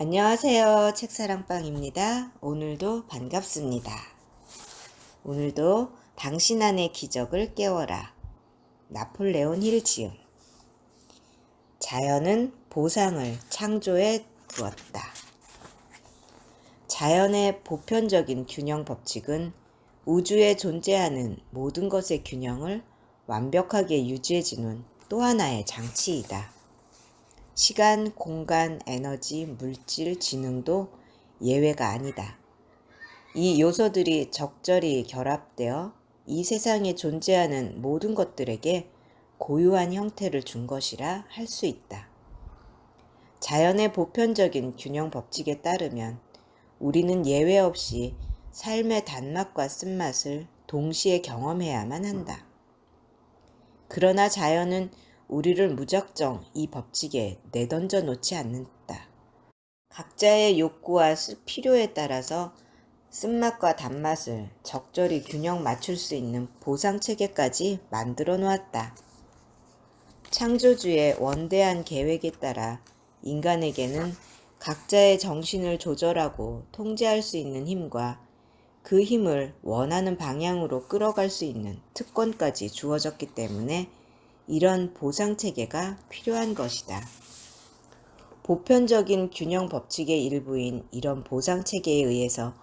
안녕하세요. 책사랑방입니다. 오늘도 반갑습니다. 오늘도 당신 안의 기적을 깨워라. 나폴레온 힐 지음. 자연은 보상을 창조해 두었다. 자연의 보편적인 균형 법칙은 우주에 존재하는 모든 것의 균형을 완벽하게 유지해 주는 또 하나의 장치이다. 시간, 공간, 에너지, 물질, 지능도 예외가 아니다. 이 요소들이 적절히 결합되어 이 세상에 존재하는 모든 것들에게 고유한 형태를 준 것이라 할 수 있다. 자연의 보편적인 균형 법칙에 따르면 우리는 예외 없이 삶의 단맛과 쓴맛을 동시에 경험해야만 한다. 그러나 자연은 우리를 무작정 이 법칙에 내던져 놓지 않는다. 각자의 욕구와 필요에 따라서 쓴맛과 단맛을 적절히 균형 맞출 수 있는 보상 체계까지 만들어 놓았다. 창조주의 원대한 계획에 따라 인간에게는 각자의 정신을 조절하고 통제할 수 있는 힘과 그 힘을 원하는 방향으로 끌어갈 수 있는 특권까지 주어졌기 때문에 이런 보상 체계가 필요한 것이다. 보편적인 균형 법칙의 일부인 이런 보상 체계에 의해서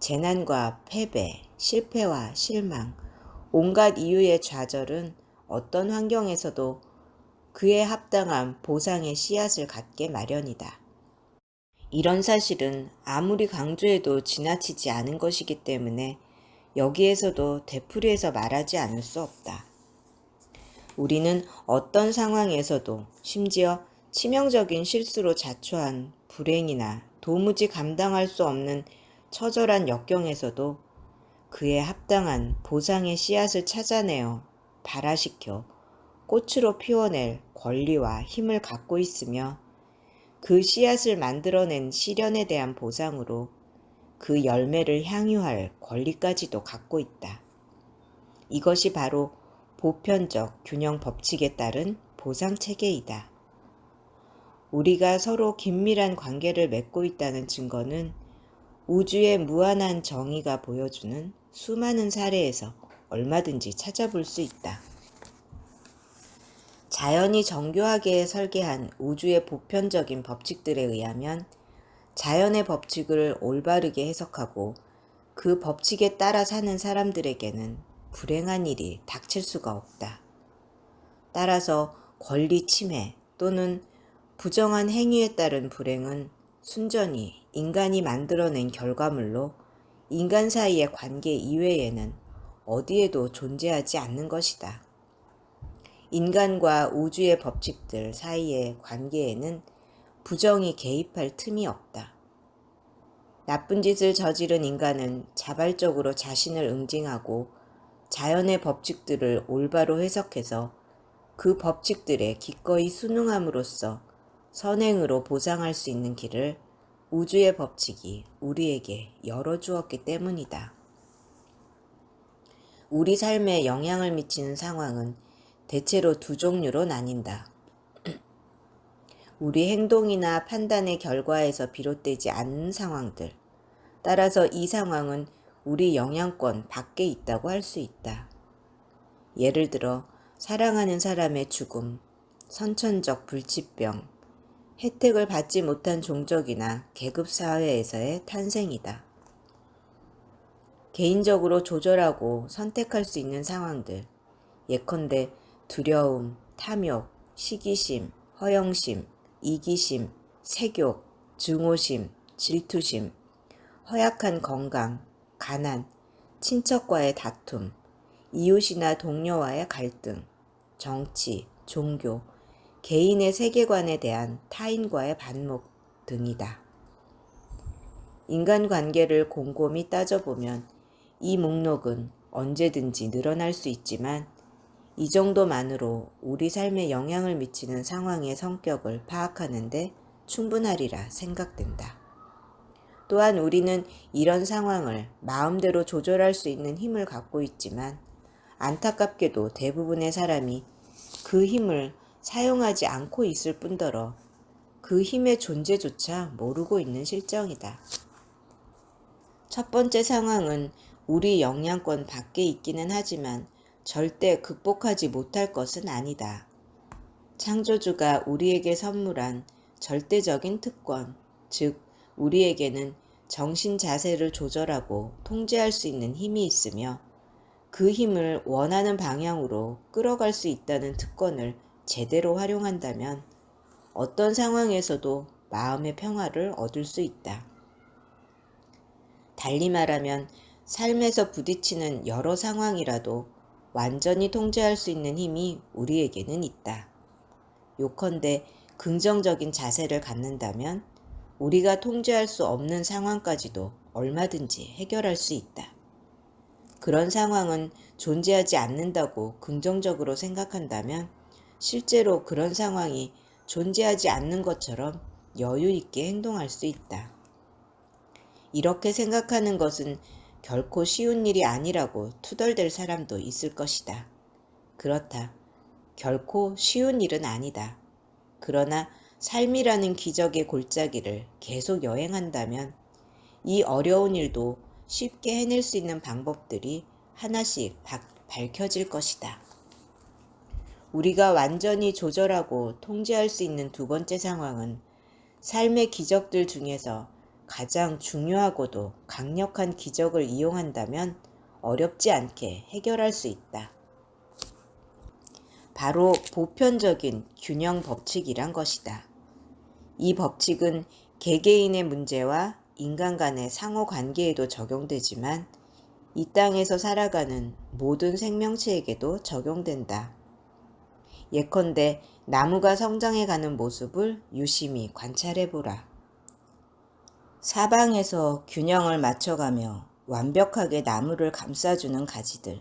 재난과 패배, 실패와 실망, 온갖 이유의 좌절은 어떤 환경에서도 그에 합당한 보상의 씨앗을 갖게 마련이다. 이런 사실은 아무리 강조해도 지나치지 않은 것이기 때문에 여기에서도 되풀이해서 말하지 않을 수 없다. 우리는 어떤 상황에서도 심지어 치명적인 실수로 자초한 불행이나 도무지 감당할 수 없는 처절한 역경에서도 그에 합당한 보상의 씨앗을 찾아내어 발화시켜 꽃으로 피워낼 권리와 힘을 갖고 있으며 그 씨앗을 만들어낸 시련에 대한 보상으로 그 열매를 향유할 권리까지도 갖고 있다. 이것이 바로 보편적 균형 법칙에 따른 보상 체계이다. 우리가 서로 긴밀한 관계를 맺고 있다는 증거는 우주의 무한한 정의가 보여주는 수많은 사례에서 얼마든지 찾아볼 수 있다. 자연이 정교하게 설계한 우주의 보편적인 법칙들에 의하면 자연의 법칙을 올바르게 해석하고 그 법칙에 따라 사는 사람들에게는 불행한 일이 닥칠 수가 없다. 따라서 권리 침해 또는 부정한 행위에 따른 불행은 순전히 인간이 만들어낸 결과물로 인간 사이의 관계 이외에는 어디에도 존재하지 않는 것이다. 인간과 우주의 법칙들 사이의 관계에는 부정이 개입할 틈이 없다. 나쁜 짓을 저지른 인간은 자발적으로 자신을 응징하고 자연의 법칙들을 올바로 해석해서 그 법칙들에 기꺼이 순응함으로써 선행으로 보상할 수 있는 길을 우주의 법칙이 우리에게 열어주었기 때문이다. 우리 삶에 영향을 미치는 상황은 대체로 두 종류로 나뉜다. 우리 행동이나 판단의 결과에서 비롯되지 않는 상황들. 따라서 이 상황은 우리 영향권 밖에 있다고 할 수 있다. 예를 들어 사랑하는 사람의 죽음, 선천적 불치병, 혜택을 받지 못한 종족이나 계급 사회에서의 탄생이다. 개인적으로 조절하고 선택할 수 있는 상황들, 예컨대 두려움, 탐욕, 시기심, 허영심, 이기심, 색욕, 증오심, 질투심, 허약한 건강, 가난, 친척과의 다툼, 이웃이나 동료와의 갈등, 정치, 종교, 개인의 세계관에 대한 타인과의 반목 등이다. 인간관계를 곰곰이 따져보면 이 목록은 언제든지 늘어날 수 있지만 이 정도만으로 우리 삶에 영향을 미치는 상황의 성격을 파악하는데 충분하리라 생각된다. 또한 우리는 이런 상황을 마음대로 조절할 수 있는 힘을 갖고 있지만 안타깝게도 대부분의 사람이 그 힘을 사용하지 않고 있을 뿐더러 그 힘의 존재조차 모르고 있는 실정이다. 첫 번째 상황은 우리 영향권 밖에 있기는 하지만 절대 극복하지 못할 것은 아니다. 창조주가 우리에게 선물한 절대적인 특권, 즉, 우리에게는 정신 자세를 조절하고 통제할 수 있는 힘이 있으며 그 힘을 원하는 방향으로 끌어갈 수 있다는 특권을 제대로 활용한다면 어떤 상황에서도 마음의 평화를 얻을 수 있다. 달리 말하면 삶에서 부딪히는 여러 상황이라도 완전히 통제할 수 있는 힘이 우리에게는 있다. 요컨대 긍정적인 자세를 갖는다면 우리가 통제할 수 없는 상황까지도 얼마든지 해결할 수 있다. 그런 상황은 존재하지 않는다고 긍정적으로 생각한다면 실제로 그런 상황이 존재하지 않는 것처럼 여유 있게 행동할 수 있다. 이렇게 생각하는 것은 결코 쉬운 일이 아니라고 투덜댈 사람도 있을 것이다. 그렇다. 결코 쉬운 일은 아니다. 그러나 삶이라는 기적의 골짜기를 계속 여행한다면 이 어려운 일도 쉽게 해낼 수 있는 방법들이 하나씩 밝혀질 것이다. 우리가 완전히 조절하고 통제할 수 있는 두 번째 상황은 삶의 기적들 중에서 가장 중요하고도 강력한 기적을 이용한다면 어렵지 않게 해결할 수 있다. 바로 보편적인 균형 법칙이란 것이다. 이 법칙은 개개인의 문제와 인간 간의 상호 관계에도 적용되지만 이 땅에서 살아가는 모든 생명체에게도 적용된다. 예컨대 나무가 성장해가는 모습을 유심히 관찰해보라. 사방에서 균형을 맞춰가며 완벽하게 나무를 감싸주는 가지들.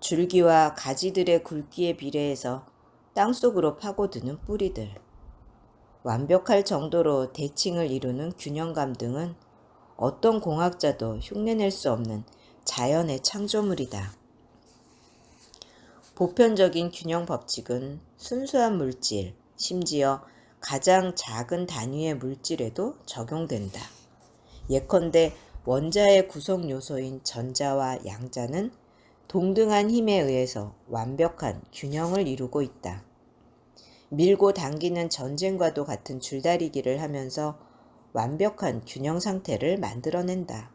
줄기와 가지들의 굵기에 비례해서 땅속으로 파고드는 뿌리들. 완벽할 정도로 대칭을 이루는 균형감 등은 어떤 공학자도 흉내낼 수 없는 자연의 창조물이다. 보편적인 균형 법칙은 순수한 물질, 심지어 가장 작은 단위의 물질에도 적용된다. 예컨대 원자의 구성 요소인 전자와 양자는 동등한 힘에 의해서 완벽한 균형을 이루고 있다. 밀고 당기는 전쟁과도 같은 줄다리기를 하면서 완벽한 균형 상태를 만들어낸다.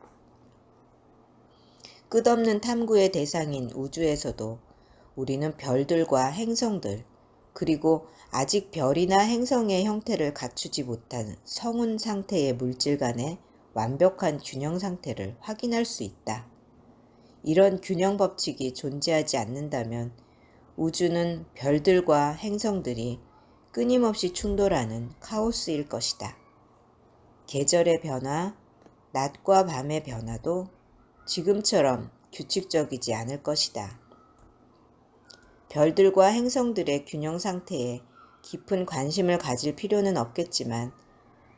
끝없는 탐구의 대상인 우주에서도 우리는 별들과 행성들, 그리고 아직 별이나 행성의 형태를 갖추지 못한 성운 상태의 물질 간의 완벽한 균형 상태를 확인할 수 있다. 이런 균형 법칙이 존재하지 않는다면 우주는 별들과 행성들이 끊임없이 충돌하는 카오스일 것이다. 계절의 변화, 낮과 밤의 변화도 지금처럼 규칙적이지 않을 것이다. 별들과 행성들의 균형 상태에 깊은 관심을 가질 필요는 없겠지만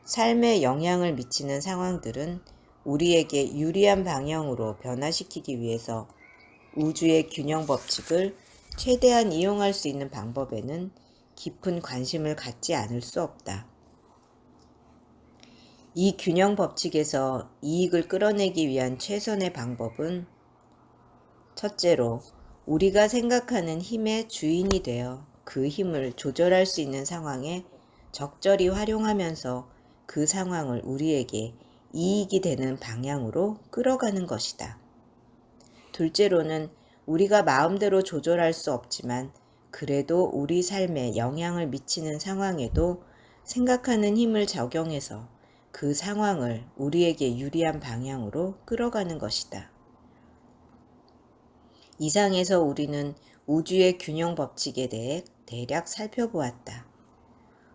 삶에 영향을 미치는 상황들은 우리에게 유리한 방향으로 변화시키기 위해서 우주의 균형 법칙을 최대한 이용할 수 있는 방법에는 깊은 관심을 갖지 않을 수 없다. 이 균형 법칙에서 이익을 끌어내기 위한 최선의 방법은 첫째로 우리가 생각하는 힘의 주인이 되어 그 힘을 조절할 수 있는 상황에 적절히 활용하면서 그 상황을 우리에게 이익이 되는 방향으로 끌어가는 것이다. 둘째로는 우리가 마음대로 조절할 수 없지만 그래도 우리 삶에 영향을 미치는 상황에도 생각하는 힘을 적용해서 그 상황을 우리에게 유리한 방향으로 끌어가는 것이다. 이상에서 우리는 우주의 균형 법칙에 대해 대략 살펴보았다.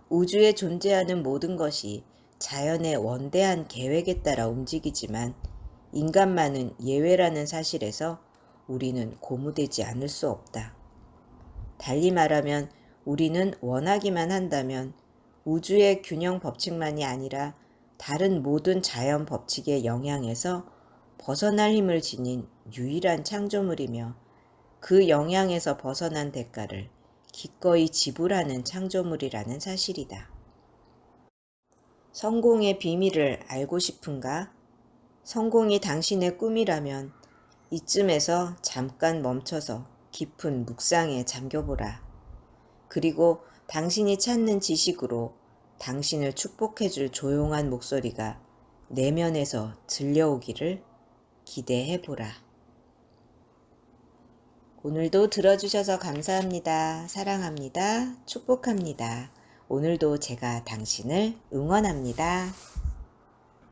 우주에 존재하는 모든 것이 자연의 원대한 계획에 따라 움직이지만 인간만은 예외라는 사실에서 우리는 고무되지 않을 수 없다. 달리 말하면 우리는 원하기만 한다면 우주의 균형 법칙만이 아니라 다른 모든 자연 법칙의 영향에서 벗어날 힘을 지닌 유일한 창조물이며 그 영향에서 벗어난 대가를 기꺼이 지불하는 창조물이라는 사실이다. 성공의 비밀을 알고 싶은가? 성공이 당신의 꿈이라면 이쯤에서 잠깐 멈춰서 깊은 묵상에 잠겨보라. 그리고 당신이 찾는 지식으로 당신을 축복해줄 조용한 목소리가 내면에서 들려오기를 기대해보라. 오늘도 들어주셔서 감사합니다. 사랑합니다. 축복합니다. 오늘도 제가 당신을 응원합니다.